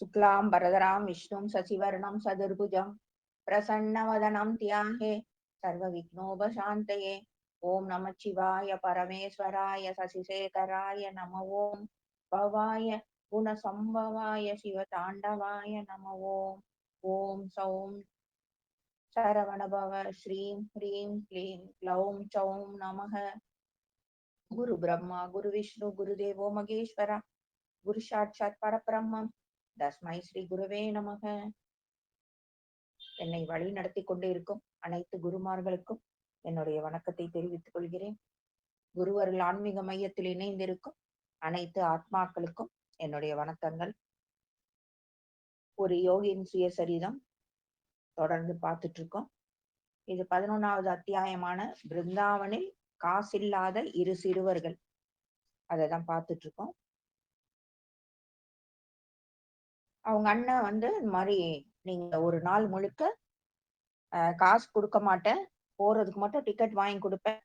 शुक्लां वरदरां विष्णुं सचिवर्णं सदुर्भुजं प्रसन्नवदनं त्याहे सर्वविघ्नोपशान्तये ॐ नमः शिवाय परमेश्वराय शशिशेखराय नम ॐ भवाय गुणसम्भवाय शिवताण्डवाय नम ॐ ॐ सौं शरवणभव श्रीं ह्रीं क्लीं क्लौं चौं नमः गुरुब्रह्मा गुरुविष्णु गुरुदेवो महेश्वरा गुरुसाक्षात् परब्रह्मम् தஸ்மை ஸ்ரீ குருவே நமக. என்னை வழி நடத்தி கொண்டு இருக்கும் அனைத்து குருமார்களுக்கும் என்னுடைய வணக்கத்தை தெரிவித்துக் கொள்கிறேன். குருவர்கள் ஆன்மீக மையத்தில் இணைந்திருக்கும் அனைத்து ஆத்மாக்களுக்கும் என்னுடைய வணக்கங்கள். ஒரு யோகியின் சுயசரிதம் தொடர்ந்து பார்த்துட்டு இருக்கோம் இது பதினொன்னாவது அத்தியாயமான பிருந்தாவனில் காசில்லாத இரு சிறுவர்கள். அதை தான் பார்த்துட்டு இருக்கோம் அவங்க அண்ணன் வந்து இந்த மாதிரி நீங்க ஒரு நாள் முழுக்க காசு கொடுக்க மாட்டேன். போறதுக்கு மட்டும் டிக்கெட் வாங்கி கொடுப்பேன்.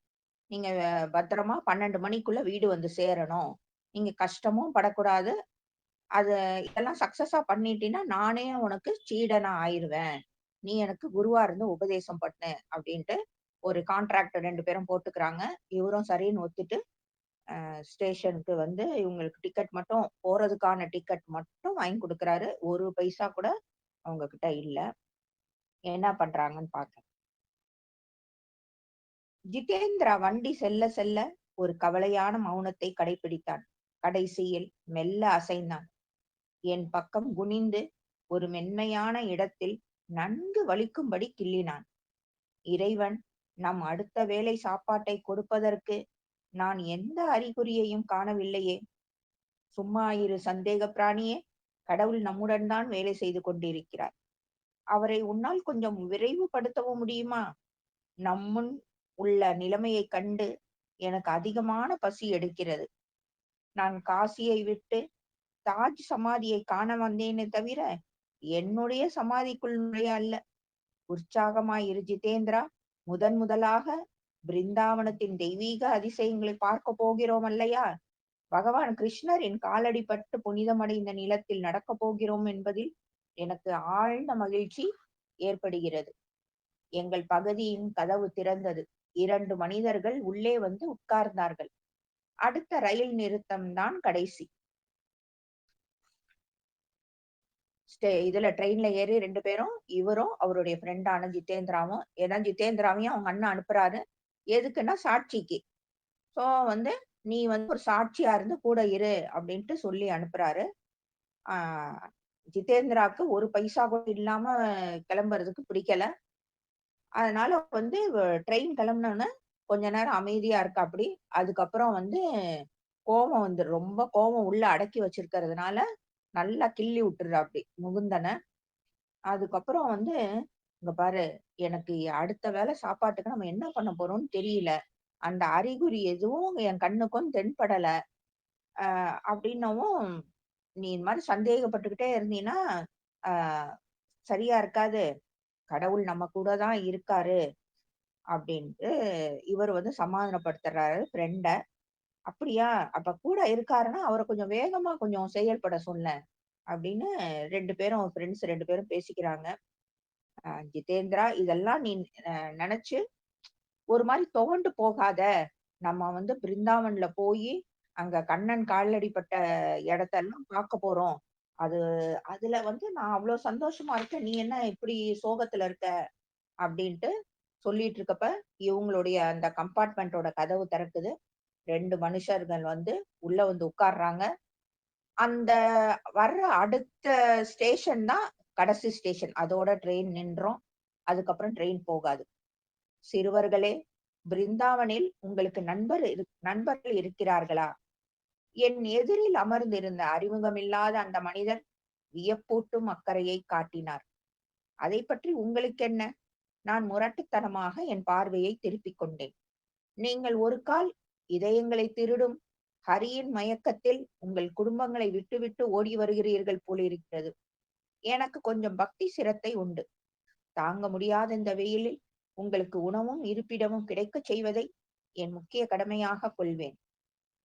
நீங்க பத்திரமா பன்னெண்டு மணிக்குள்ள வீடு வந்து சேரணும். நீங்க கஷ்டமும் படக்கூடாது. அது இதெல்லாம் சக்சஸா பண்ணிட்டீங்கன்னா நானே உனக்கு சீடனா ஆயிடுவேன் நீ எனக்கு குருவா இருந்து உபதேசம் பண்ணு அப்படின்ட்டு ஒரு கான்ட்ராக்ட் ரெண்டு பேரும் போட்டுக்கிறாங்க. இவரும் சரின்னு ஒத்துட்டு ஸ்டேஷனுக்கு வந்து இவங்களுக்கு டிக்கெட் மட்டும் போறதுக்கான டிக்கெட் மட்டும் வாங்கி கொடுக்குறாரு. ஒரு பைசா கூட அவங்க கிட்ட இல்ல. என்ன பண்றாங்கன்னு பார்க்க ஜிதேந்திரா வண்டி செல்ல செல்ல ஒரு கவலையான மௌனத்தை கடைபிடித்தான். கடைசியில் மெல்ல அசைந்தான். என் பக்கம் குனிந்து ஒரு மென்மையான இடத்தில் நன்கு வலிக்கும்படி கிள்ளினான். இறைவன் நம் அடுத்த வேலை சாப்பாட்டை கொடுப்பதற்கு நான் எந்த அறிகுறியையும் காணவில்லையே. சும்மா இரு சந்தேக பிராணியே கடவுள் நம்முடன் தான் வேலை செய்து கொண்டிருக்கிறார். அவரை உன்னால் கொஞ்சம் விரைவுபடுத்தவும் முடியுமா? நம்முன் உள்ள நிலைமையை கண்டு எனக்கு அதிகமான பசி எடுக்கிறது. நான் காசியை விட்டு தாஜ் சமாதியை காண வந்தேனே தவிர என்னுடைய சமாதிக்குள் நுழைய அல்ல. உற்சாகமாயிரு ஜிதேந்திரா முதன் முதலாக பிருந்தாவனத்தின் தெய்வீக அதிசயங்களை பார்க்க போகிறோம் அல்லையா? பகவான் கிருஷ்ணரின் காலடிப்பட்டு புனிதமடைந்த நிலத்தில் நடக்கப் போகிறோம் என்பதில் எனக்கு ஆழ்ந்த மகிழ்ச்சி ஏற்படுகிறது. எங்கள் பகுதியின் கதவு திறந்தது. இரண்டு மனிதர்கள் உள்ளே வந்து உட்கார்ந்தார்கள். அடுத்த ரயில் நிறுத்தம் தான் கடைசி. இதுல ட்ரெயின்ல ஏறி ரெண்டு பேரும் இவரும் அவருடைய ஃப்ரெண்டான ஜிதேந்திராவும் ஏன்னா ஜிதேந்திராவையும் அவங்க அண்ணன் அனுப்புறாரு. எதுக்குன்னா சாட்சிக்கு. ஸோ வந்து நீ வந்து ஒரு சாட்சியா இருந்து கூட இரு அப்படின்ட்டு சொல்லி அனுப்புறாரு. ஆஹ் ஜிதேந்திராக்கு ஒரு பைசா கூட இல்லாம கிளம்புறதுக்கு பிடிக்கல. அதனால வந்து ட்ரெயின் கிளம்புனோன்னு கொஞ்ச நேரம் அமைதியா இருக்கு அப்படி. அதுக்கப்புறம் வந்து கோபம் வந்து ரொம்ப கோபம் உள்ள அடக்கி வச்சிருக்கிறதுனால நல்லா கிள்ளி விட்டுறா அப்படி முகுந்தனை. அதுக்கப்புறம் வந்து இங்க பாரு எனக்கு அடுத்த வேளை சாப்பாட்டுக்கு நம்ம என்ன பண்ண போறோம்னு தெரியல. அந்த அறிகுறி எதுவும் என் கண்ணுக்கும் தென்படல. ஆஹ் அப்படின்னவும் நீ இந்த மாதிரி சந்தேகப்பட்டுக்கிட்டே இருந்தீன்னா ஆஹ் சரியா இருக்காது. கடவுள் நம்ம கூட தான் இருக்காரு அப்படின்ட்டு இவர் வந்து சமாதானப்படுத்துறாரு ஃப்ரெண்ட அப்படியா? அப்ப கூட இருக்காருன்னா அவரை கொஞ்சம் வேகமா கொஞ்சம் செயல்பட சொல்ல அப்படின்னு ரெண்டு பேரும் ஃப்ரெண்ட்ஸ் ரெண்டு பேரும் பேசிக்கிறாங்க. ஜிதேந்திரா இதெல்லாம் நீ நினைச்சு ஒரு மாதிரி துவண்டு போகாத. நம்ம வந்து பிருந்தாவன்ல போய் அங்க கண்ணன் காலடிப்பட்ட இடத்தெல்லாம் பார்க்க போறோம். அது அதுல வந்து நான் அவ்வளவு சந்தோஷமா இருக்கேன். நீ என்ன இப்படி சோகத்துல இருக்க? அப்படின்ட்டு சொல்லிட்டு இருக்கப்ப இவங்களுடைய அந்த கம்பார்ட்மெண்ட்டோட கதவு திறக்குது. ரெண்டு மனுஷர்கள் வந்து உள்ள வந்து உட்கார்றாங்க. அந்த வர்ற அடுத்த ஸ்டேஷன் தான் கடைசி ஸ்டேஷன் அதோட ட்ரெயின் நின்றோம். அதுக்கப்புறம் ட்ரெயின் போகாது. சிறுவர்களே பிருந்தாவனில் உங்களுக்கு நண்பர் நண்பர்கள் இருக்கிறார்களா? என் எதிரில் அமர்ந்திருந்த அறிமுகமில்லாத அந்த மனிதர் வியப்பூட்டும் அக்கறையை காட்டினார். அதை பற்றி உங்களுக்கு என்ன நான் முரட்டுத்தனமாக என் பார்வையை திருப்பிக் கொண்டேன். நீங்கள் ஒரு கால் இதயங்களை திருடும் ஹரியின் மயக்கத்தில் உங்கள் குடும்பங்களை விட்டுவிட்டு ஓடி வருகிறீர்கள் போலிருக்கிறது. எனக்கு கொஞ்சம் பக்தி சிரத்தை உண்டு தாங்க முடியாத இந்த வெயிலில் உங்களுக்கு உணவும் இருப்பிடமும் கிடைக்கச் செய்வதை என் முக்கிய கடமையாக கொள்வேன்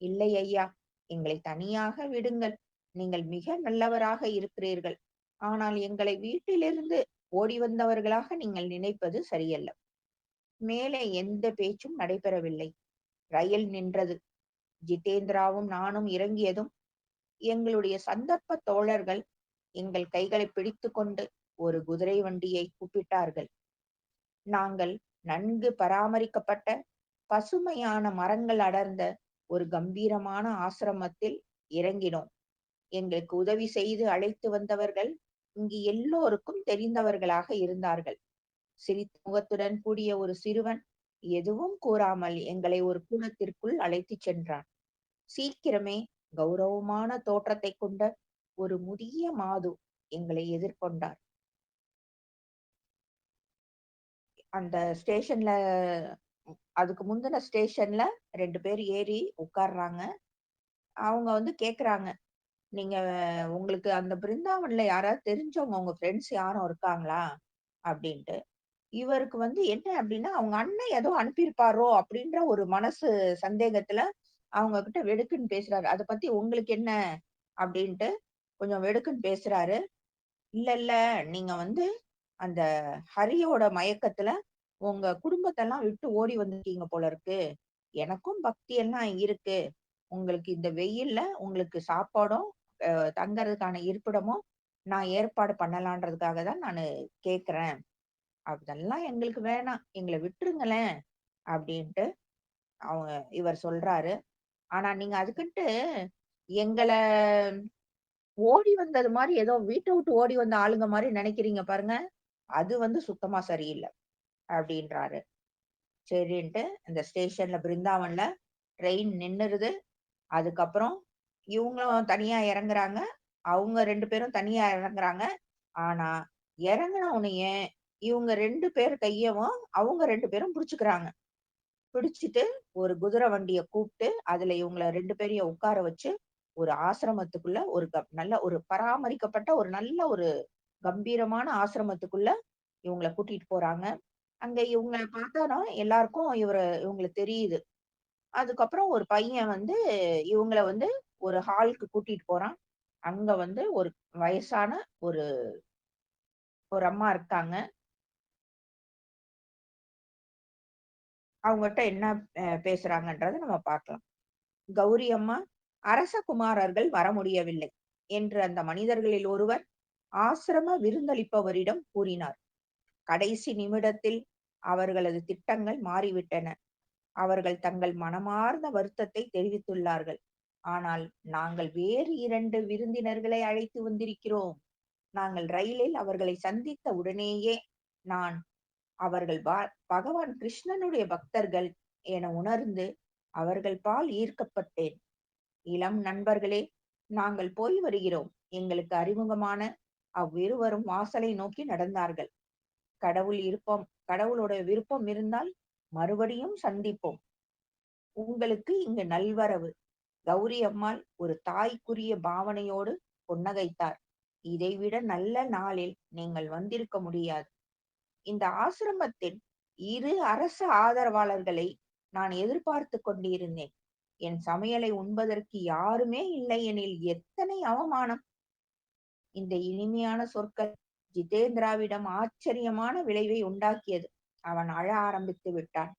இல்லை ஐயா எங்களை தனியாக விடுங்கள் நீங்கள் மிக நல்லவராக இருக்கிறீர்கள். ஆனால் எங்களை வீட்டிலிருந்து ஓடி வந்தவர்களாக நீங்கள் நினைப்பது சரியல்ல. மேலே எந்த பேச்சும் நடைபெறவில்லை. ரயில் நின்றது. ஜிதேந்திராவும் நானும் இறங்கியதும், எங்களுடைய சந்தர்ப்ப தோழர்கள் எங்கள் கைகளைப் பிடித்துக்கொண்டு ஒரு குதிரை வண்டியை கூப்பிட்டார்கள். நாங்கள் நன்கு பராமரிக்கப்பட்ட, பசுமையான மரங்கள் அடர்ந்த ஒரு கம்பீரமான ஆசிரமத்தில் இறங்கினோம். எங்களுக்கு உதவி செய்து அழைத்து வந்தவர்கள் இங்கு எல்லோருக்கும் தெரிந்தவர்களாக இருந்தார்கள். சிரித்த முகத்துடன் கூடிய ஒரு சிறுவன் எதுவும் கூறாமல் எங்களை ஒரு கூடத்திற்குள் அழைத்துச் சென்றான். சீக்கிரமே கௌரவமான தோற்றத்தைக் கொண்ட ஒரு முதிய மாது எங்களை எதிர்கொண்டார். அந்த ஸ்டேஷன்ல அதுக்கு முந்தின ஸ்டேஷன்ல ரெண்டு பேர் ஏறி உட்கார்றாங்க. அவங்க வந்து கேக்குறாங்க "நீங்க உங்களுக்கு அந்த பிருந்தாவன்ல யாராவது தெரிஞ்சவங்க உங்க ஃப்ரெண்ட்ஸ் யாரும் இருக்காங்களா?" அப்படின்ட்டு. இவருக்கு வந்து என்ன அப்படின்னா, அவங்க அண்ணன் ஏதோ அனுப்பியிருப்பாரோ அப்படின்ற ஒரு மனசு சந்தேகத்துல அவங்க கிட்ட வெடுக்குன்னு பேசுறாரு. "அத பத்தி உங்களுக்கு என்ன?" அப்படின்ட்டு கொஞ்சம் வெடுக்குன்னு பேசுறாரு. "இல்ல, இல்ல நீங்க வந்து அந்த ஹரியோட மயக்கத்துல உங்க குடும்பத்தெல்லாம் விட்டு ஓடி வந்திருக்கீங்க போல இருக்கு. எனக்கும் பக்தி எல்லாம் இருக்கு. உங்களுக்கு இந்த வெயில்ல உங்களுக்கு சாப்பாடும், தங்கறதுக்கான இருப்பிடமும் நான் ஏற்பாடு பண்ணலான்றதுக்காக தான் நான் கேக்குறேன் அதெல்லாம் எங்களுக்கு வேணாம். எங்களை விட்டுருங்களேன்." அப்படின்ட்டு அவங்க இவர் சொல்றாரு. ஆனா நீங்க அதுக்குன்ட்டு எங்களை ஓடி வந்தது மாதிரி ஏதோ வீட்டை விட்டு ஓடி வந்த ஆளுங்க மாதிரி நினைக்கிறீங்க பாருங்க. அது வந்து சுத்தமா சரியில்ல. அப்படின்றாரு. சரின்ட்டு இந்த ஸ்டேஷன்ல பிருந்தாவன்ல ட்ரெயின் நின்னுருது. அதுக்கப்புறம் இவங்களும் தனியா இறங்குறாங்க. அவங்க ரெண்டு பேரும் தனியா இறங்குறாங்க. ஆனா இறங்குன உடனேயே இவங்க ரெண்டு பேர் கையவும் அவங்க ரெண்டு பேரும் பிடிச்சுக்கிறாங்க பிடிச்சிட்டு ஒரு குதிரை வண்டிய கூப்பிட்டு அதுல இவங்கள ரெண்டு பேரையும் உட்கார வச்சு, ஒரு ஆசிரமத்துக்குள்ள ஒரு நல்ல ஒரு பராமரிக்கப்பட்ட ஒரு நல்ல ஒரு கம்பீரமான ஆசிரமத்துக்குள்ள இவங்களை கூட்டிட்டு போறாங்க. அங்க இவங்கள பார்த்தோன எல்லாருக்கும் இவர இவங்களுக்கு தெரியுது. அதுக்கப்புறம் ஒரு பையன் வந்து இவங்கள வந்து ஒரு ஹாலுக்கு கூட்டிட்டு போறான். அங்க வந்து ஒரு வயசான ஒரு ஒரு அம்மா இருக்காங்க. அவங்ககிட்ட என்ன பேசுறாங்கன்றத நம்ம பார்க்கலாம். கௌரி அம்மா, அரச குமாரர்கள் வர முடியவில்லை என்று அந்த மனிதர்களில் ஒருவர் ஆசிரம விருந்தளிப்பவரிடம் கூறினார். கடைசி நிமிடத்தில் அவர்களது திட்டங்கள் மாறிவிட்டன. அவர்கள் தங்கள் மனமார்ந்த வருத்தத்தை தெரிவித்துள்ளார்கள். ஆனால் நாங்கள் வேறு இரண்டு விருந்தினர்களை அழைத்து வந்திருக்கிறோம். நாங்கள் ரயிலில் அவர்களை சந்தித்த உடனேயே நான் அவர்கள் பகவான் கிருஷ்ணனுடைய பக்தர்கள் என உணர்ந்து அவர்கள் பால் ஈர்க்கப்பட்டேன். இளம் நண்பர்களே, நாங்கள் போய் வருகிறோம். எங்களுக்கு அறிமுகமான அவ்விருவரும் வாசலை நோக்கி நடந்தார்கள். கடவுள் இருப்பம் கடவுளோட விருப்பம் இருந்தால் மறுபடியும் சந்திப்போம். உங்களுக்கு இங்கு நல்வரவு. கௌரி அம்மாள் ஒரு தாய்க்குரிய பாவனையோடு புன்னகைத்தார். இதைவிட நல்ல நாளில் நீங்கள் வந்திருக்க முடியாது. இந்த ஆசிரமத்தின் இரு அரசு ஆதரவாளர்களை நான் எதிர்பார்த்து கொண்டிருந்தேன். என் சமையலை உண்பதற்கு யாருமே இல்லை எனில் எத்தனை அவமானம்! இந்த இனிமையான சொற்கள் ஜிதேந்திராவிடம் ஆச்சரியமான விளைவை உண்டாக்கியது. அவன் அழ ஆரம்பித்து விட்டான்.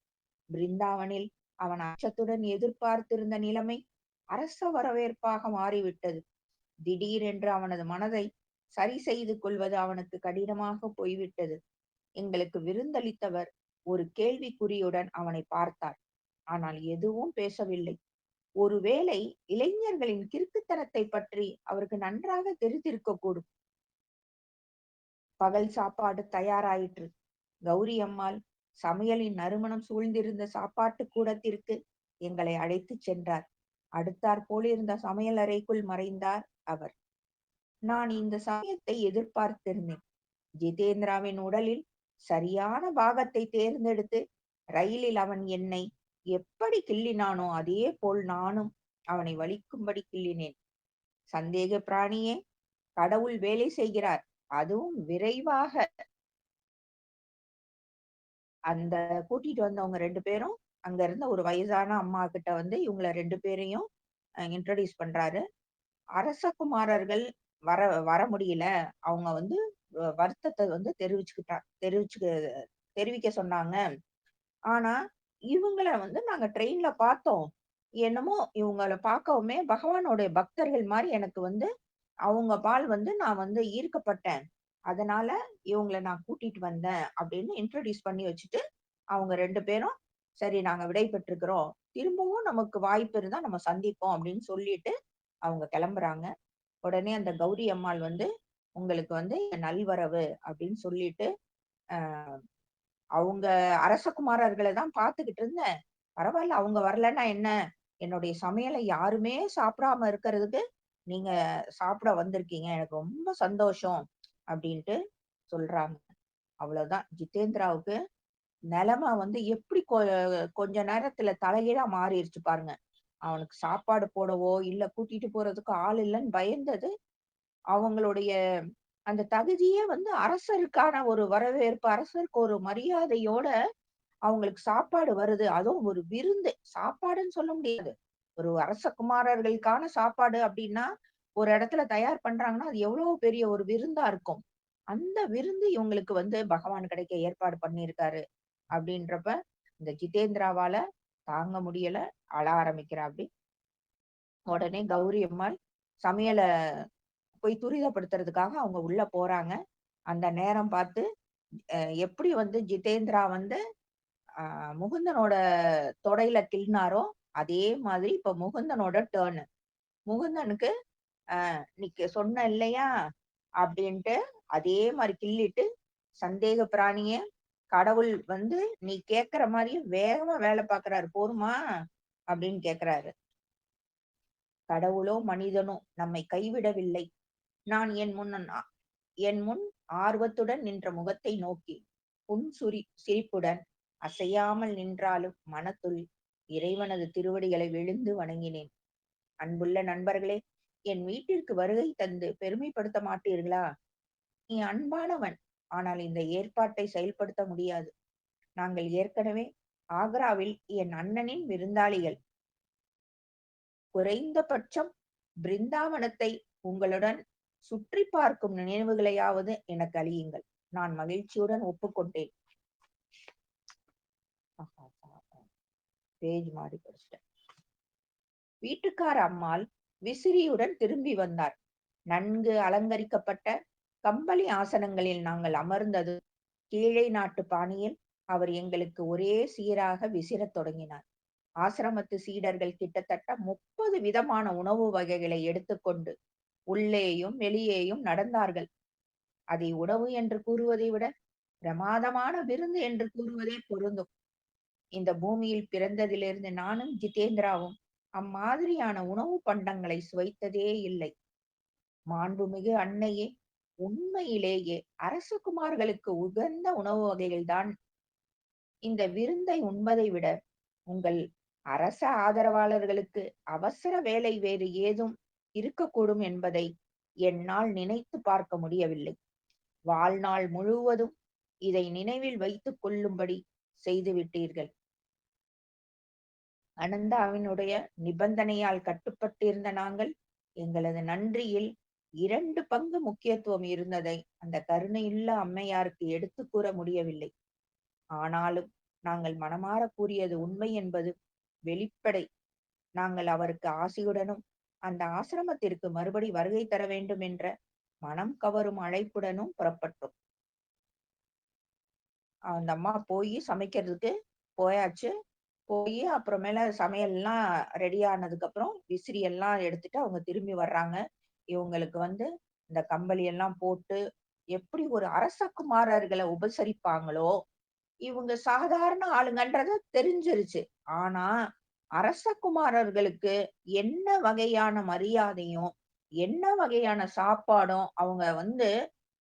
பிருந்தாவனில் அவன் அச்சத்துடன் எதிர்பார்த்திருந்த நிலைமை அரச வரவேற்பாக மாறிவிட்டது. திடீரென்று அவனது மனதை சரி செய்து கொள்வது அவனுக்கு கடினமாக போய்விட்டது. எங்களுக்கு விருந்தளித்தவர் ஒரு கேள்விக்குறியுடன் அவனை பார்த்தார். ஆனால் எதுவும் பேசவில்லை. ஒருவேளை இளைஞர்களின் கிறுக்குத்தனத்தைப் பற்றி அவருக்கு நன்றாக தெரிந்திருக்கக்கூடும். பகல் சாப்பாடு தயாராயிற்று. கௌரி அம்மாள் சமையலின் நறுமணம் சூழ்ந்திருந்த சாப்பாட்டு கூடத்திற்கு எங்களை அழைத்துச் சென்றார். அடுத்தார் போலிருந்த சமையல் அறைக்குள் மறைந்தார் அவர். நான் இந்த சமயத்தை எதிர்பார்த்திருந்தேன். ஜிதேந்திராவின் உடலில் சரியான பாகத்தை தேர்ந்தெடுத்து ரயிலில் அவன் என்னை எப்படி கிள்ளினானோ அதே போல் நானும் அவனை வலிக்கும்படி கிள்ளினேன். சந்தேக பிராணியே, கடவுள் வேலை செய்கிறார். அதுவும் விரைவாக. அந்த கூட்டிட்டு வந்தவங்க ரெண்டு பேரும், அங்க இருந்த ஒரு வயசான அம்மா கிட்ட வந்து இவங்கள ரெண்டு பேரையும் இன்ட்ரடியூஸ் பண்றாரு. அரச குமாரர்கள் வர வர முடியல. அவங்க வந்து வருத்தத்தை வந்து தெரிவிச்சுக்கிட்டா தெரிவிச்சுக்க தெரிவிக்க சொன்னாங்க. ஆனா, இவங்கள வந்து நாங்க ட்ரெயின்ல பார்த்தோம். என்னமோ இவங்கள பார்க்கவுமே பகவானுடைய பக்தர்கள் மாரி எனக்கு வந்து அவங்க பால் வந்து நான் வந்து ஈர்க்கப்பட்டேன். அதனால இவங்கள நான் கூட்டிட்டு வந்தேன் அப்படின்னு இன்ட்ரோடியூஸ் பண்ணி வச்சுட்டு, அவங்க 2 பேரும், "சரி நாங்க விடை பெற்றுக்கிறோம். திரும்பவும் நமக்கு வாய்ப்பு இருந்தா நம்ம சந்திப்போம்" அப்படின்னு சொல்லிட்டு அவங்க கிளம்புறாங்க. உடனே அந்த கௌரி அம்மாள் வந்து, "உங்களுக்கு வந்து என் நல்வரவு" அப்படின்னு சொல்லிட்டு, அ அவங்க அரசகுமாரர்களை தான் பார்த்துக்கிட்டு இருந்தேன். பரவாயில்ல அவங்க வரலன்னா என்ன? என்னுடைய சமையலை யாருமே சாப்பிடாம இருக்கிறதுக்கு, நீங்க சாப்பிட வந்திருக்கீங்க. எனக்கு ரொம்ப சந்தோஷம் அப்படின்ட்டு சொல்றாங்க. அவ்வளோதான். ஜிதேந்திராவுக்கு நிலைமை வந்து எப்படி கொ கொஞ்ச நேரத்துல தலைகீழா மாறிடுச்சு பாருங்க. அவனுக்கு சாப்பாடு போடவோ, இல்ல கூட்டிட்டு போறதுக்கு ஆள் இல்லைன்னு பயந்தது, அவங்களுடைய அந்த தகுதியே வந்து அரசருக்கான ஒரு வரவேற்பு, அரசருக்கு ஒரு மரியாதையோட அவங்களுக்கு சாப்பாடு வருது. அதுவும் ஒரு விருந்து. சாப்பாடுன்னு சொல்ல முடியாது. ஒரு அரச குமாரர்களுக்கான சாப்பாடு அப்படின்னா ஒரு இடத்துல தயார் பண்றாங்கன்னா, அது எவ்வளவு பெரிய ஒரு விருந்தா இருக்கும். அந்த விருந்து இவங்களுக்கு வந்து பகவான் கிடைக்க ஏற்பாடு பண்ணியிருக்காரு. அப்படின்றப்ப இந்த ஜிதேந்திராவால தாங்க முடியல. அழ ஆரம்பிக்கிறா அப்படி உடனே கௌரி அம்மாள் சமையலை போய் துரிதப்படுத்துறதுக்காக அவங்க உள்ள போறாங்க. அந்த நேரம் பார்த்து, எப்படி வந்து ஜிதேந்திரா வந்து முகுந்தனோட தொடையில கிள்னாரோ, அதே மாதிரி இப்ப முகுந்தனோட டேர்னு முகுந்தனுக்கு "நீக்கு சொன்ன இல்லையா?" அப்படின்ட்டு அதே மாதிரி கிள்ளிட்டு, சந்தேக பிராணிய கடவுள் வந்து நீ கேக்குற மாரியே வேகமா வேலை பாக்குறாரு "போதுமா?" அப்படின்னு கேக்குறாரு "கடவுளோ, மனிதனோ நம்மை கைவிடவில்லை. நான் என் முன் என் முன் ஆர்வத்துடன் நின்ற முகத்தை நோக்கி, புன்சுரி சிரிப்புடன் அசையாமல் நின்றாலும் மனத்துள் இறைவனது திருவடிகளை விழுந்து வணங்கினேன். அன்புள்ள நண்பர்களே, என் வீட்டிற்கு வருகை தந்து பெருமைப்படுத்த மாட்டீர்களா? நீ அன்பானவன். ஆனால் இந்த ஏற்பாட்டை செயல்படுத்த முடியாது. நாங்கள் ஏற்கனவே ஆக்ராவில் என் அண்ணனின் விருந்தாளிகள். குறைந்தபட்சம் பிருந்தாவனத்தை உங்களுடன் சுற்றி பார்க்கும் நினைவுகளையாவது எனக்கு அழியுங்கள் நான் மகிழ்ச்சியுடன் ஒப்புக்கொண்டேன். பேஜ் மாறி படிச்சிட்டேன் வீட்டுக்கார அம்மாள் விசிறியுடன் திரும்பி வந்தார். நன்கு அலங்கரிக்கப்பட்ட கம்பளி ஆசனங்களில் நாங்கள் அமர்ந்தது கீழே நாட்டு பாணியில் அவர் எங்களுக்கு ஒரே சீராக விசிறத் தொடங்கினார். ஆசிரமத்து சீடர்கள் கிட்டத்தட்ட 30 விதமான உணவு வகைகளை எடுத்துக்கொண்டு உள்ளேயும், வெளியேயும் நடந்தார்கள். அதை உணவு என்று கூறுவதை விட பிரமாதமான விருந்து என்று கூறுவதே பொருந்தும். இந்த பூமியில் பிறந்ததிலிருந்து நானும் ஜிதேந்திராவும் அம்மாதிரியான உணவு பண்டங்களை சுவைத்ததே இல்லை. மாண்புமிகு அன்னையே, உண்மையிலேயே அரசகுமார்களுக்கு உகந்த உணவு வகைகள்தான் இந்த விருந்தை உண்பதை விட உங்கள் அரச ஆதரவாளர்களுக்கு அவசர வேலை வேறு ஏதும் இருக்கக்கூடும் என்பதை என்னால் நினைத்து பார்க்க முடியவில்லை. வாழ்நாள் முழுவதும் இதை நினைவில் வைத்துக் கொள்ளும்படி செய்துவிட்டீர்கள். அனந்தாவினுடைய நிபந்தனையால் கட்டுப்பட்டிருந்த நாங்கள், எங்களது நன்றியில் இரண்டு பங்கு முக்கியத்துவம் இருந்ததை அந்த கருணையுள்ள அம்மையாருக்கு எடுத்துக் கூற முடியவில்லை. ஆனாலும் நாங்கள் மனமாற கூறியது உண்மை என்பது வெளிப்படை. நாங்கள் அவருக்கு ஆசையுடனும் அந்த ஆசிரமத்திற்கு மறுபடி வருகை தர வேண்டும் என்ற மனம் கவரும் அழைப்புடனும் புறப்பட்டோம். அந்த அம்மா போயி சமைக்கிறதுக்கு போயாச்சு. போயி அப்புறமேல சமையல்லாம் ரெடி ஆனதுக்கப்புறம், விசிறி எல்லாம் எடுத்துட்டு அவங்க திரும்பி வர்றாங்க. இவங்களுக்கு வந்து இந்த கம்பளி எல்லாம் போட்டு, எப்படி ஒரு அரச குமாரர்களை உபசரிப்பாங்களோ, இவங்க சாதாரண ஆளுங்கன்றது தெரிஞ்சிருச்சு. ஆனா, அரசகுமாரர்களுக்கு என்ன வகையான மரியாதையும், என்ன வகையான சாப்பாடும் அவங்க வந்து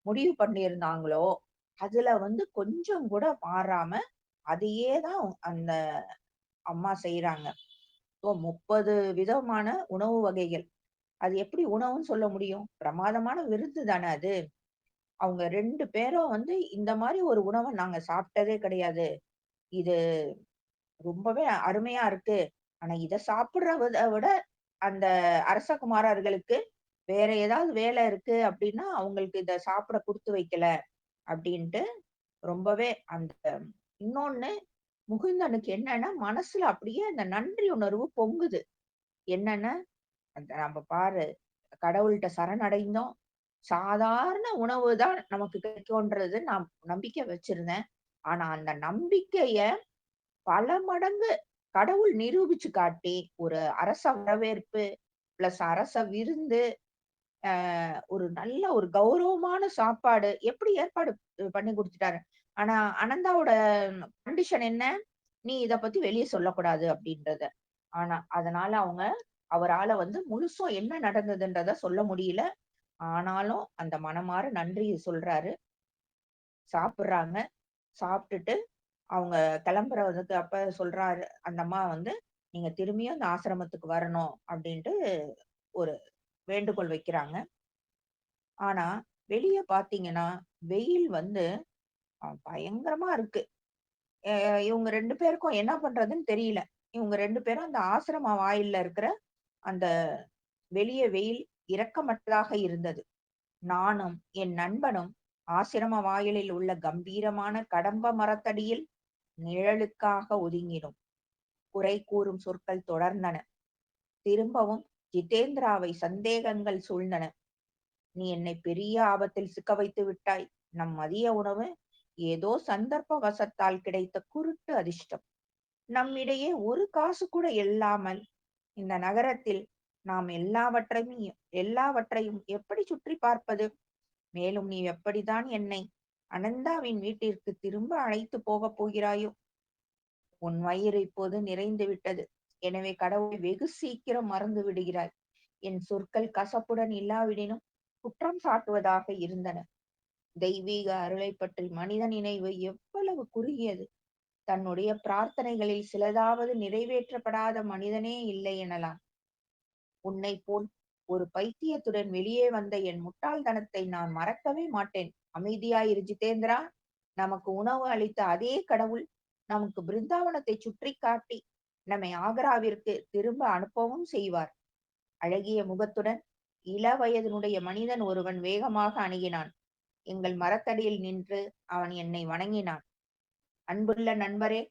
முடிவு பண்ணியிருந்தாங்களோ, அதுல வந்து கொஞ்சம் கூட மாறாம, அதையே தான் அந்த அம்மா செய்யறாங்க இப்போ 30 விதமான உணவு வகைகள். அது எப்படி உணவுன்னு சொல்ல முடியும்? பிரமாதமான விருந்து தானே அது. அவங்க ரெண்டு பேரும் வந்து இந்த மாதிரி ஒரு உணவை நாங்க சாப்பிட்டதே கிடையாது. இது ரொம்பவே அருமையா இருக்கு. ஆனா இத சாப்பிடுறத விட அந்த அரசகுமாரர்களுக்கு வேற ஏதாவது வேலை இருக்கு அப்படின்னா அவங்களுக்கு இத சாப்பிட கொடுத்து வைக்கல அப்படின்ட்டு ரொம்பவே அந்த இன்னொன்னு முகுந்தனுக்கு என்னன்னா, மனசுல அப்படியே அந்த நன்றி உணர்வு பொங்குது. என்னன்னா, அந்த நம்ம பாரு கடவுள்கிட்ட சரணடைந்தோம். சாதாரண உணவு தான் நமக்கு கிடைக்கும்ன்றது நான் நம்பிக்கை வச்சிருந்தேன். ஆனா அந்த நம்பிக்கைய பல மடங்கு கடவுள் நிரூபிச்சு காட்டி, ஒரு அரச வரவேற்பு, பிளஸ் அரச விருந்து, ஒரு நல்ல ஒரு கௌரவமான சாப்பாடு எப்படி ஏற்பாடு பண்ணி குடுத்துட்டாரு. ஆனா அனந்தாவோட கண்டிஷன் என்ன? "நீ இத பத்தி வெளிய சொல்லக்கூடாது" அப்படின்றத. ஆனா அதனால அவங்க அவரால வந்து முழுசும் என்ன நடந்ததுன்றத சொல்ல முடியல. ஆனாலும் அந்த மனமாற நன்றி சொல்றாரு. சாப்பிடுறாங்க. சாப்பிட்டுட்டு அவங்க கிளம்புறதுக்கு அப்ப சொல்றாரு அந்த அம்மா வந்து, "நீங்க திரும்பியும் அந்த ஆசிரமத்துக்கு வரணும்" அப்படின்ட்டு ஒரு வேண்டுகோள் வைக்கிறாங்க. ஆனா, வெளிய பார்த்தீங்கன்னா, வெயில் வந்து பயங்கரமா இருக்கு. இவங்க ரெண்டு பேருக்கும் என்ன பண்றதுன்னு தெரியல. இவங்க ரெண்டு பேரும் அந்த ஆசிரம வாயில்ல இருக்கிற அந்த வெளிய வெயில் இரக்கமற்றதாக இருந்தது. நானும், என் நண்பனும் ஆசிரம வாயிலில் உள்ள கம்பீரமான கடம்ப மரத்தடியில் நிழலுக்காக ஒதுங்கினோம். குறை கூறும் சொற்கள் தொடர்ந்தன. திரும்பவும் ஜிதேந்திராவை சந்தேகங்கள் சூழ்ந்தன. "நீ என்னை பெரிய ஆபத்தில் சிக்க வைத்து விட்டாய். நம் மதிய உணவு ஏதோ சந்தர்ப்ப வசத்தால் கிடைத்த குருட்டு அதிர்ஷ்டம். நம்மிடையே ஒரு காசு கூட இல்லாமல் இந்த நகரத்தில் நாம் எல்லாவற்றையும் எல்லாவற்றையும் எப்படி சுற்றி பார்ப்பது? மேலும் நீ எப்படிதான் என்னை அனந்தாவின் வீட்டிற்கு திரும்ப அழைத்துப் போகப் போகிறாயோ? உன் வயிறு இப்போது நிறைந்து விட்டது. எனவே கடவுளை வெகு சீக்கிரம் மறந்து விடுகிறாய். என் சொற்கள் கசப்புடன் இல்லாவிடினும் குற்றம் சாட்டுவதாக இருந்தன. தெய்வீக அருளைப் பற்றி மனித நினைவு எவ்வளவு குறுகியது. தன்னுடைய பிரார்த்தனைகளில் சிலதாவது நிறைவேற்றப்படாத மனிதனே இல்லை எனலாம். உன்னைப் போல் ஒரு பைத்தியத்துடன் வெளியே வந்த என் முட்டாள்தனத்தை நான் மறக்கவே மாட்டேன். அமைதியாயிரு ஜிதேந்திரா. நமக்கு உணவு அளித்த அதே கடவுள் நமக்கு பிருந்தாவனத்தை சுற்றி காட்டி நம்மை ஆக்ராவிற்கு திரும்ப அனுப்பவும் செய்வார். அழகிய முகத்துடன் இள வயதினுடைய மனிதன் ஒருவன் வேகமாக அணுகினான். எங்கள் மரத்தடியில் நின்று அவன் என்னை வணங்கினான். அன்புள்ள நண்பரே,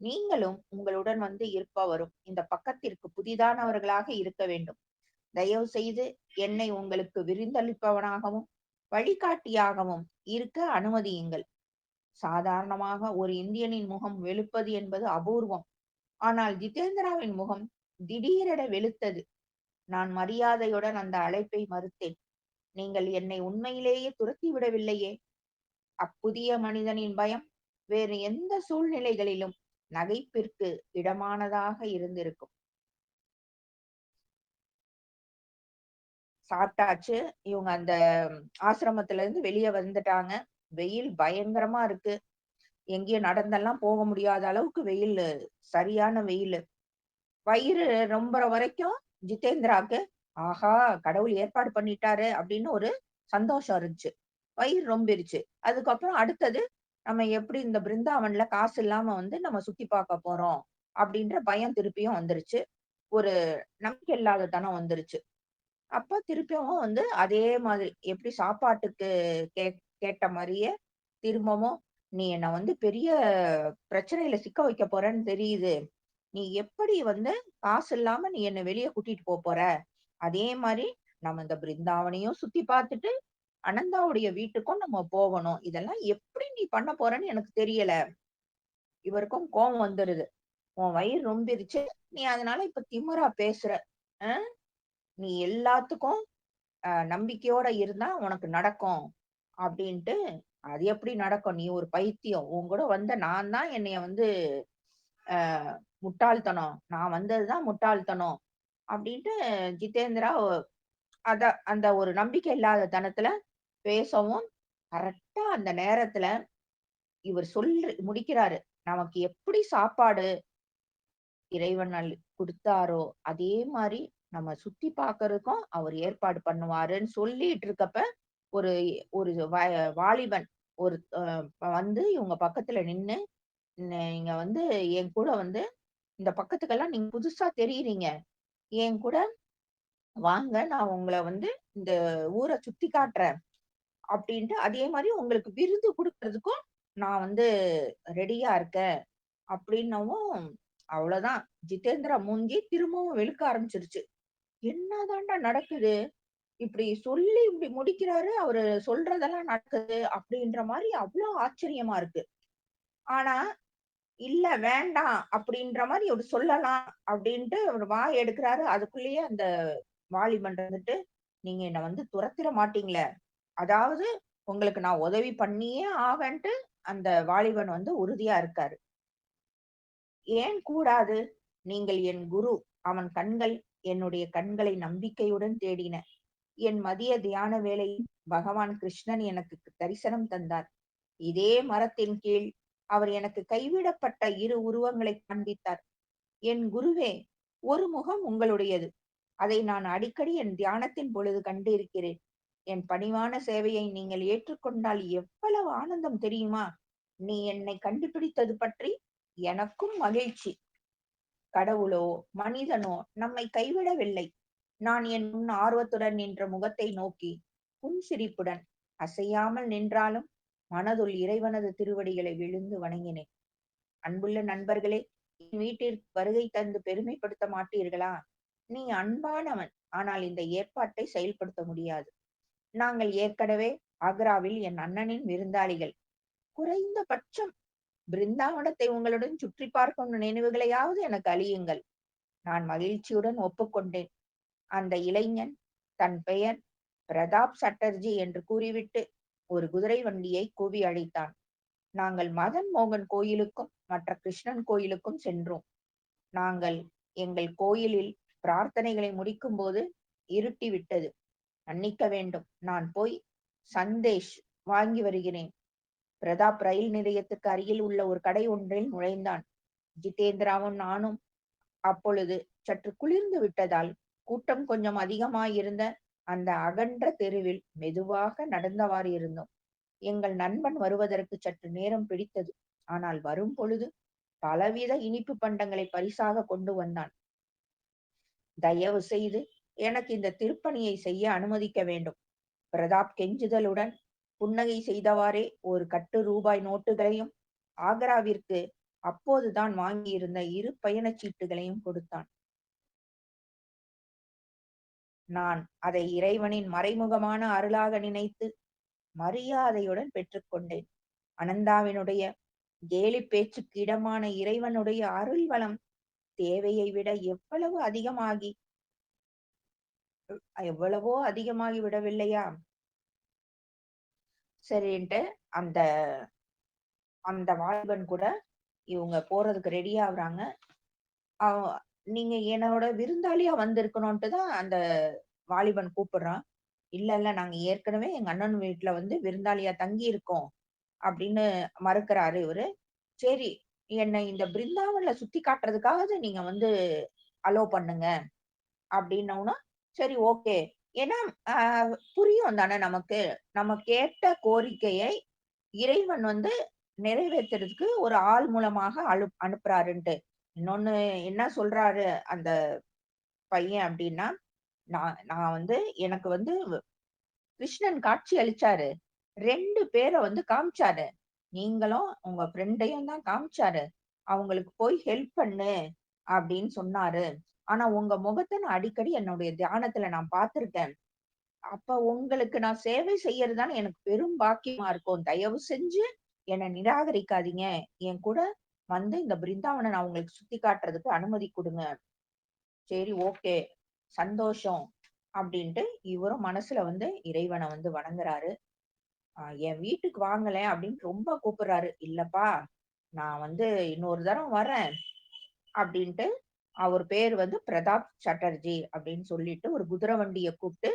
நீங்களும் உங்களுடன் வந்து இருப்பவரும் இந்த பக்கத்திற்கு புதிதானவர்களாக இருக்க வேண்டும். தயவு செய்து என்னை உங்களுக்கு விருந்தளிப்பவனாகவும், வழிகாட்டியாகவும் இருக்க அனுமதியுங்கள். சாதாரணமாக ஒரு இந்தியனின் முகம் வெளுப்பது என்பது அபூர்வம். ஆனால் ஜிதேந்திராவின் முகம் திடீரென வெளுத்தது. நான் மரியாதையுடன் அந்த அழைப்பை மறுத்தேன். நீங்கள் என்னை உண்மையிலேயே துரத்தி விடவில்லையே! அப்புதிய மனிதனின் பயம் வேறு எந்த சூழ்நிலைகளிலும் நகைப்பிற்கு இடமானதாக இருந்திருக்கும். சாப்பிட்டாச்சு. இவங்க அந்த ஆசிரமத்துல இருந்து வெளியே வந்துட்டாங்க. வெயில் பயங்கரமா இருக்கு. எங்கேயும் நடந்தெல்லாம் போக முடியாத அளவுக்கு வெயில் சரியான வெயில் வயிறு ரொம்புற வரைக்கும் ஜிதேந்திராக்கு, ஆஹா! கடவுள் ஏற்பாடு பண்ணிட்டாரு அப்படின்னு ஒரு சந்தோஷம் இருந்துச்சு. வயிறு ரொம்பிருச்சு. அதுக்கப்புறம் அடுத்தது, நம்ம எப்படி இந்த பிருந்தாவன்ல காசு இல்லாம வந்து நம்ம சுத்தி பார்க்க போறோம், அப்படின்ற பயம் திருப்பியும் வந்துருச்சு. ஒரு நம்பிக்கை இல்லாத தனம் வந்துருச்சு. அப்ப திருப்பியும் வந்து அதே மாதிரி எப்படி சாப்பாட்டுக்கு கே கேட்ட மாதிரியே திரும்பவும், "நீ என்ன வந்து பெரிய பிரச்சனையில சிக்க வைக்க போறேன்னு தெரியுது. நீ எப்படி வந்து காசு இல்லாம நீ என்ன வெளியே கூட்டிட்டு போப்போற? அதே மாதிரி நம்ம இந்த பிருந்தாவனையும் சுத்தி பார்த்துட்டு, அனந்தாவுடைய வீட்டுக்கும் நம்ம போகணும். இதெல்லாம் எப்படி நீ பண்ண போறன்னு எனக்கு தெரியல." இவருக்கும் கோபம் வந்துருது. "உன் வயிறு ரொம்பிருச்சு. நீ அதனால இப்ப திமுறா பேசுற. நீ எல்லாத்துக்கும் நம்பிக்கையோட இருந்தா உனக்கு நடக்கும்." அப்படின்ட்டு, "அது எப்படி நடக்கும்? நீ ஒரு பைத்தியம். உன் கூட வந்த நான் தான் என்னைய வந்து ஆஹ் முட்டாள்தனம். நான் வந்ததுதான் முட்டாள்தனம்." அப்படின்ட்டு ஜிதேந்திரா அத அந்த ஒரு நம்பிக்கை இல்லாத தனத்துல பேசவும், கரெக்டா அந்த நேரத்துல இவர் சொல்ற முடிக்கிறாரு. "நமக்கு எப்படி சாப்பாடு இறைவன் கொடுத்தாரோ அதே மாதிரி நம்ம சுத்தி பாக்குறதுக்கும் அவர் ஏற்பாடு பண்ணுவாருன்னு" சொல்லிட்டு இருக்கப்ப, ஒரு ஒரு வாலிபன் ஒரு வந்து இவங்க பக்கத்துல நின்னு, "நீங்க வந்து என் கூட வந்து இந்த பக்கத்துக்கெல்லாம் நீங்க புதுசா தெரியுறீங்க என் கூட வாங்க நான் உங்களை வந்து இந்த ஊரை சுத்தி காட்டுறேன். அப்படின்ட்டு அதே மாதிரி உங்களுக்கு விருது கொடுக்கறதுக்கும் நான் வந்து ரெடியா இருக்கேன். அப்படின்னவும் அவ்வளவுதான் ஜிதேந்திரா மூஞ்சி திரும்பவும் வெளுக்க ஆரம்பிச்சிருச்சு என்னதான்டா நடக்குது? இப்படி சொல்லி இப்படி முடிக்கிறாரு. அவரு சொல்றதெல்லாம் நடக்குது அப்படின்ற மாதிரி அவ்வளவு ஆச்சரியமா இருக்கு. ஆனா, இல்ல வேண்டாம் அப்படின்ற மாதிரி அவர் சொல்லலாம் அப்படின்ட்டு அவர் வாய் எடுக்குறாரு. அதுக்குள்ளேயே அந்த வாலிபன் வந்துட்டு நீங்க என்ன வந்து துரத்திட மாட்டீங்களே! அதாவது உங்களுக்கு நான் உதவி பண்ணியே ஆவேன்ட்டு அந்த வாலிபன் வந்து உறுதியா இருக்காரு. ஏன் கூடாது? நீங்கள் என் குரு. அவன் கண்கள் என்னுடைய கண்களை நம்பிக்கையுடன் தேடின. என் மதிய தியான வேளையில் பகவான் கிருஷ்ணன் எனக்கு தரிசனம் தந்தார். இதே மரத்தின் கீழ் அவர் எனக்கு கைவிடப்பட்ட இரு உருவங்களை காண்பித்தார். என் குருவே, ஒரு முகம் உங்களுடையது. அதை நான் அடிக்கடி என் தியானத்தின் பொழுது கண்டிருக்கிறேன். என் பணிவான சேவையை நீங்கள் ஏற்றுக்கொண்டால் எவ்வளவு ஆனந்தம் தெரியுமா? நீ என்னை கண்டுபிடித்தது பற்றி எனக்கும் மகிழ்ச்சி. கடவுளோ, மனிதனோ நம்மை கைவிடவில்லை. நான் என் முன் ஆர்வத்துடன் நின்ற முகத்தை நோக்கி புன்சிரிப்புடன் அசையாமல் நின்றாலும் மனதுள் இறைவனது திருவடிகளை விழுந்து வணங்கினேன். அன்புள்ள நண்பர்களே, என் வீட்டிற்கு வருகை தந்து பெருமைப்படுத்த மாட்டீர்களா? நீ அன்பானவன். ஆனால் இந்த ஏற்பாட்டை செயல்படுத்த முடியாது. நாங்கள் ஏற்கனவே ஆக்ராவில் என் அண்ணனின் விருந்தாளிகள். குறைந்தபட்சம் பிருந்தாவனத்தை உங்களுடன் சுற்றி பார்க்கும் நினைவுகளையாவது எனக்கு அழியுங்கள் நான் மகிழ்ச்சியுடன் ஒப்புக்கொண்டேன். அந்த இளைஞன் தன் பெயர் பிரதாப் சட்டர்ஜி என்று கூறிவிட்டு ஒரு குதிரை வண்டியை கூவி அழைத்தான். நாங்கள் மதன் மோகன் கோயிலுக்கும் மற்ற கிருஷ்ணன் கோயிலுக்கும் சென்றோம். நாங்கள் எங்கள் கோயிலில் பிரார்த்தனைகளை முடிக்கும் போது இருட்டி விட்டது. மன்னிக்க வேண்டும். நான் போய் சந்தேஷ் வாங்கி வருகிறேன். பிரதாப் ரயில் நிலையத்துக்கு அருகில் உள்ள ஒரு கடை ஒன்றில் நுழைந்தான். ஜிதேந்திராவும் நானும் அப்பொழுது சற்று குளிர்ந்து விட்டதால் கூட்டம் கொஞ்சம் அதிகமாயிருந்த அந்த அகன்ற தெருவில் மெதுவாக நடந்தவாறு இருந்தோம். எங்கள் நண்பன் வருவதற்கு சற்று நேரம் பிடித்தது. ஆனால் வரும் பொழுது பலவித இனிப்பு பண்டங்களை பரிசாக கொண்டு வந்தான். தயவு செய்து எனக்கு இந்த திருப்பணியை செய்ய அனுமதிக்க வேண்டும். பிரதாப் கெஞ்சுதலுடன் புன்னகை செய்தவாறே ஒரு கட்டு ரூபாய் நோட்டுகளையும் ஆக்ராவிற்கு அப்போதுதான் வாங்கியிருந்த இரு பயணச் சீட்டுகளையும் கொடுத்தான். நான் அதை இறைவனின் மறைமுகமான அருளாக நினைத்து மரியாதையுடன் பெற்றுக்கொண்டேன். அனந்தாவினுடைய கேலிப் பேச்சுக்கு இடமான இறைவனுடைய அருள் வளம் தேவையை விட எவ்வளவு அதிகமாகி எவ்வளவோ அதிகமாகி விடவில்லையா? சரின்ட்டு அந்த அந்த வாலிபன் கூட இவங்க போறதுக்கு ரெடி ஆகுறாங்க. நீங்க என்னோட விருந்தாளியா வந்திருக்கணுன்ட்டு தான் அந்த வாலிபன் கூப்பிடுறான். இல்ல, இல்ல நாங்க ஏற்கனவே எங்க அண்ணன் வீட்டுல வந்து விருந்தாளியா தங்கி இருக்கோம். அப்படின்னு மறுக்கிறாரு இவரு. சரி, என்னை இந்த பிருந்தாவன்ல சுத்தி காட்டுறதுக்காக நீங்க வந்து அலோ பண்ணுங்க. அப்படின்னோன, சரி ஓகே. ஏன்னா, புரியும் தானே நமக்கு. நம்ம கேட்ட கோரிக்கையை இறைவன் வந்து நிறைவேத்துறதுக்கு ஒரு ஆள் மூலமாக அனு அனுப்புறாருன்ட்டு. இன்னொன்னு என்ன சொல்றாரு அந்த பையன் அப்படின்னா நான் நான் வந்து எனக்கு வந்து கிருஷ்ணன் காட்சி அளிச்சாரு. ரெண்டு பேரை வந்து காமிச்சாரு. நீங்களும் உங்க ஃப்ரெண்டையும் தான் காமிச்சாரு. அவங்களுக்கு போய் ஹெல்ப் பண்ணு அப்படின்னு சொன்னாரு. ஆனா உங்க முகத்தை நான் அடிக்கடி என்னுடைய தியானத்துல நான் பார்த்திருக்கேன். அப்ப உங்களுக்கு நான் சேவை செய்யறது தானே எனக்கு பெரும் பாக்கியமா இருக்கும். தயவு செஞ்சு என்ன நிராகரிக்காதீங்க. என் கூட வந்து இந்த பிருந்தாவனை நான் உங்களுக்கு சுத்தி காட்டுறதுக்கு அனுமதி கொடுங்க சரி ஓகே. சந்தோஷம். அப்படின்ட்டு இவரும் மனசுல வந்து இறைவனை வந்து வணங்குறாரு. என் வீட்டுக்கு வாங்கல அப்படின்னு ரொம்ப கூப்பிடுறாரு. இல்லப்பா, நான் வந்து இன்னொரு தரம் வரேன். அப்படின்ட்டு அவர் பேர் வந்து பிரதாப் சட்டர்ஜி அப்படின்னு சொல்லிட்டு ஒரு குதிரை வண்டியை கூப்பிட்டு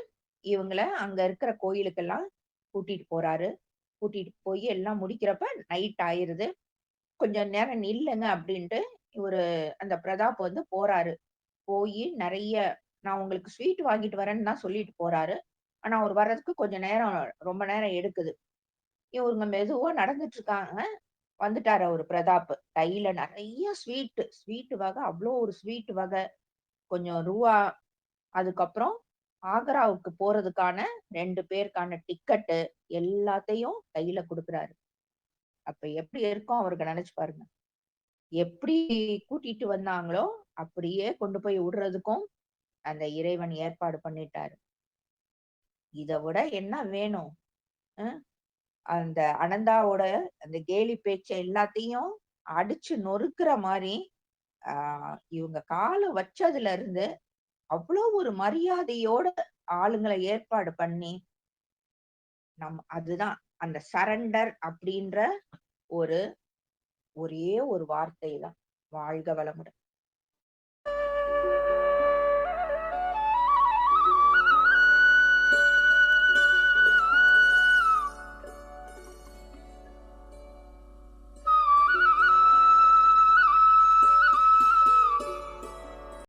இவங்கள அங்க இருக்கிற கோயிலுக்கெல்லாம் கூட்டிட்டு போறாரு. கூட்டிட்டு போய் எல்லாம் முடிக்கிறப்ப நைட் ஆயிருது. கொஞ்சம் நேரம் நில்லுங்க அப்படின்ட்டு இவரு அந்த பிரதாப் வந்து போறாரு. போய் நிறைய நான் உங்களுக்கு ஸ்வீட் வாங்கிட்டு வரேன்னு தான் சொல்லிட்டு போறாரு. ஆனா அவர் வர்றதுக்கு கொஞ்சம் நேரம் ரொம்ப நேரம் எடுக்குது. இவங்க மெதுவா நடந்துட்டு இருக்காங்க. வந்துட்டாரு அவரு பிரதாப். கையில நிறைய ஸ்வீட்டு ஸ்வீட் வகை அவ்வளோ ஒரு ஸ்வீட் வகை. கொஞ்சம் ரூவா, அதுக்கப்புறம் ஆக்ராவுக்கு போறதுக்கான ரெண்டு பேருக்கான டிக்கெட்டு எல்லாத்தையும் கையில குடுக்குறாரு. அப்ப எப்படி இருக்கும் அவருக்கு நினைச்சு பாருங்க. எப்படி கூட்டிட்டு வந்தாங்களோ, அப்படியே கொண்டு போய் விடுறதுக்கும் அந்த இறைவன் ஏற்பாடு பண்ணிட்டாரு. இத விட என்ன வேணும்? அந்த அனந்தாவோட அந்த கேலி பேச்ச எல்லாத்தையும் அடிச்சு நொறுக்குற மாதிரி ஆஹ் இவங்க காலை வச்சதுல இருந்து, அவ்வளோ ஒரு மரியாதையோட ஆளுங்களை ஏற்பாடு பண்ணி நம் அதுதான் அந்த சரண்டர் அப்படின்ற ஒரு ஒரே ஒரு வார்த்தை தான். வாழ்க வளமுடன்.